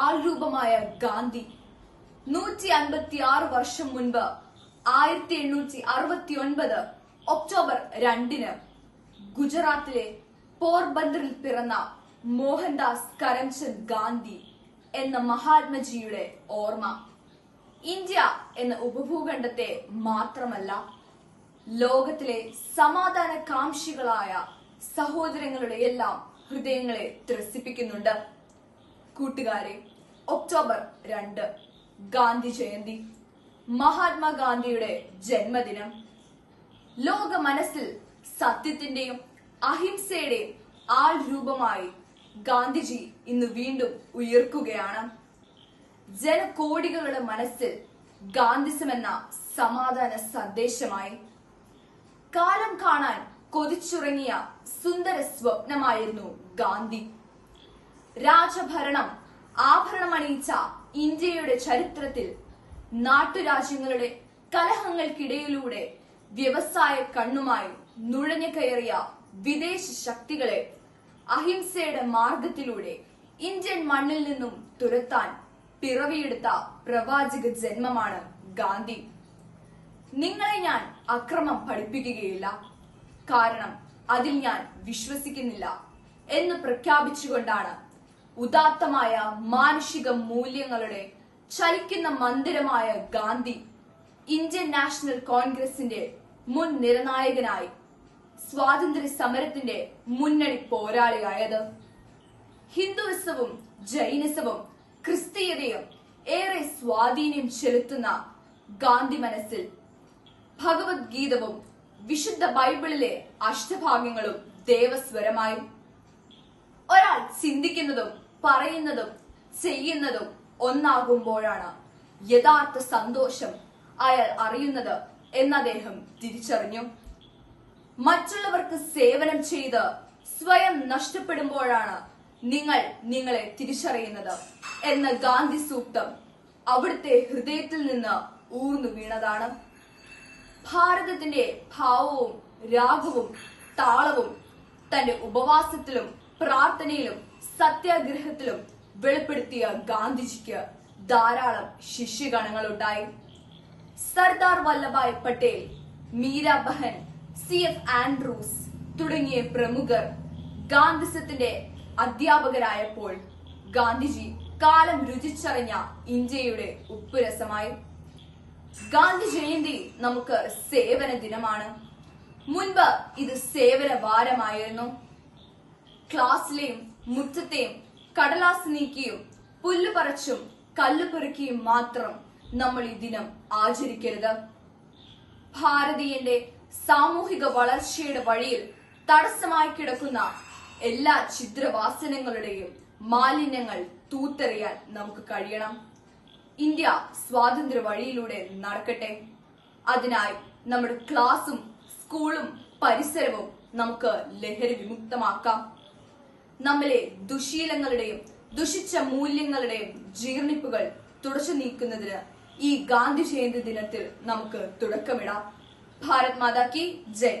ആൾരൂപമായ ഗാന്ധി. നൂറ്റി അൻപത്തി ആറ് വർഷം മുൻപ് ആയിരത്തി എണ്ണൂറ്റി അറുപത്തി ഒൻപത് ഒക്ടോബർ രണ്ടിന് ഗുജറാത്തിലെ പോർബന്ദറിൽ പിറന്ന മോഹൻദാസ് കരംചന്ദ് ഗാന്ധി എന്ന മഹാത്മജിയുടെ ഓർമ്മ. ഇന്ത്യ എന്ന ഉപഭൂഖണ്ഡത്തെ മാത്രമല്ല ലോകത്തിലെ സമാധാന കാംക്ഷികളായ സഹോദരങ്ങളുടെ എല്ലാം ഹൃദയങ്ങളെ ത്രസിപ്പിക്കുന്നുണ്ട്. കൂട്ടുകാരെ ഒക്ടോബർ രണ്ട് ഗാന്ധി ജയന്തി മഹാത്മാഗാന്ധിയുടെ ജന്മദിനം. ലോക മനസ്സിൽ സത്യത്തിന്റെയും അഹിംസയുടെയും ആൾ രൂപമായി ഗാന്ധിജി ഇന്ന് വീണ്ടും ഉയർക്കുകയാണ്. ജനകോടികളുടെ മനസ്സിൽ ഗാന്ധിസം എന്ന സമാധാന സന്ദേശമായി. കാലം കാണാൻ കൊതിച്ചുറങ്ങിയ സുന്ദര സ്വപ്നമായിരുന്നു ഗാന്ധി. രാജഭരണം ആഭരണമണിയിച്ച ഇന്ത്യയുടെ ചരിത്രത്തിൽ നാട്ടുരാജ്യങ്ങളുടെ കലഹങ്ങൾക്കിടയിലൂടെ വ്യവസായ കണ്ണുമായി നുഴഞ്ഞു കയറിയ വിദേശ ശക്തികളെ അഹിംസയുടെ മാർഗത്തിലൂടെ ഇന്ത്യൻ മണ്ണിൽ നിന്നും തുരത്താൻ പിറവിയെടുത്ത പ്രവാചക ജന്മമാണ് ഗാന്ധി. നിങ്ങളെ ഞാൻ അക്രമം പഠിപ്പിക്കുകയില്ല. കാരണം അതിൽ ഞാൻ വിശ്വസിക്കുന്നില്ല എന്ന് പ്രഖ്യാപിച്ചുകൊണ്ടാണ് ഉദാത്തമായ മാനുഷിക മൂല്യങ്ങളുടെ ചലിക്കുന്ന മന്ദിരമായ ഗാന്ധി ഇന്ത്യൻ നാഷണൽ കോൺഗ്രസിന്റെ മുൻ നിർണായകനായി സ്വാതന്ത്ര്യ സമരത്തിന്റെ മുന്നണി പോരാളിയായത്. ഹിന്ദുവിസവും ജൈനിസവും ക്രിസ്തീയതയും ഏറെ സ്വാധീനം ചെലുത്തുന്ന ഗാന്ധി മനസ്സിൽ ഭഗവത്ഗീതവും വിശുദ്ധ ബൈബിളിലെ അഷ്ടഭാഗ്യങ്ങളും ദേവസ്വരമായി. ഒരാൾ ചിന്തിക്കുന്നതും പറയുന്നതും ചെയ്യുന്നതും ഒന്നാകുമ്പോഴാണ് യഥാർത്ഥ സന്തോഷം അയാൾ അറിയുന്നത് എന്ന് അദ്ദേഹം തിരിച്ചറിഞ്ഞു. മറ്റുള്ളവർക്ക് സേവനം ചെയ്ത് സ്വയം നഷ്ടപ്പെടുമ്പോഴാണ് നിങ്ങൾ നിങ്ങളെ തിരിച്ചറിയുന്നത് എന്ന ഗാന്ധി സൂക്തം അവിടുത്തെ ഹൃദയത്തിൽ നിന്ന് ഊർന്നു വീണതാണ്. ഭാരതത്തിന്റെ ഭാവവും രാഗവും താളവും തന്റെ ഉപവാസത്തിലും പ്രാർത്ഥനയിലും സത്യാഗ്രഹത്തിലും വെളിപ്പെടുത്തിയ ഗാന്ധിജിക്ക് ധാരാളം ശിഷ്യഗണങ്ങളുണ്ടായി Sardar Vallabhbhai Patel Meera Behn C F Andrews തുടങ്ങിയ പ്രമുഖർ ഗാന്ധിസത്തിന്റെ അധ്യാപകരായപ്പോൾ ഗാന്ധിജി കാലം രുചിച്ചറിഞ്ഞ ഇന്ത്യയുടെ ഉപ്പുരസമായി. ഗാന്ധി ജയന്തി നമുക്ക് സേവന ദിനമാണ്. മുൻപ് ഇത് സേവന വാരമായിരുന്നു ക്ലാസ്സിലെയും മുറ്റത്തെയും കടലാസ് നീക്കിയും പുല്ല് പറിച്ചും കല്ല് പെറുക്കിയും മാത്രം നമ്മൾ ഈ ദിനം ആചരിക്കരുത്. ഭാരതീയന്റെ സാമൂഹിക വളർച്ചയുടെ വഴിയിൽ തടസ്സമായി കിടക്കുന്ന എല്ലാ ഛിദ്രവാസനങ്ങളുടെയും മാലിന്യങ്ങൾ തൂത്തെറിയാൻ നമുക്ക് കഴിയണം. ഇന്ത്യ സ്വാതന്ത്ര്യ വഴിയിലൂടെ നടക്കട്ടെ. അതിനായി നമ്മുടെ ക്ലാസും സ്കൂളും പരിസരവും നമുക്ക് ലഹരി വിമുക്തമാക്കാം. നമ്മിലെ ദുശീലങ്ങളുടെയും ദുഷിച്ച മൂല്യങ്ങളുടെയും ജീർണിപ്പുകൾ തുടച്ചു നീക്കുന്നതിന് ഈ ഗാന്ധി ജയന്തി ദിനത്തിൽ നമുക്ക് തുടക്കമിടാം. ഭാരത് മാതാ കി ജയ്.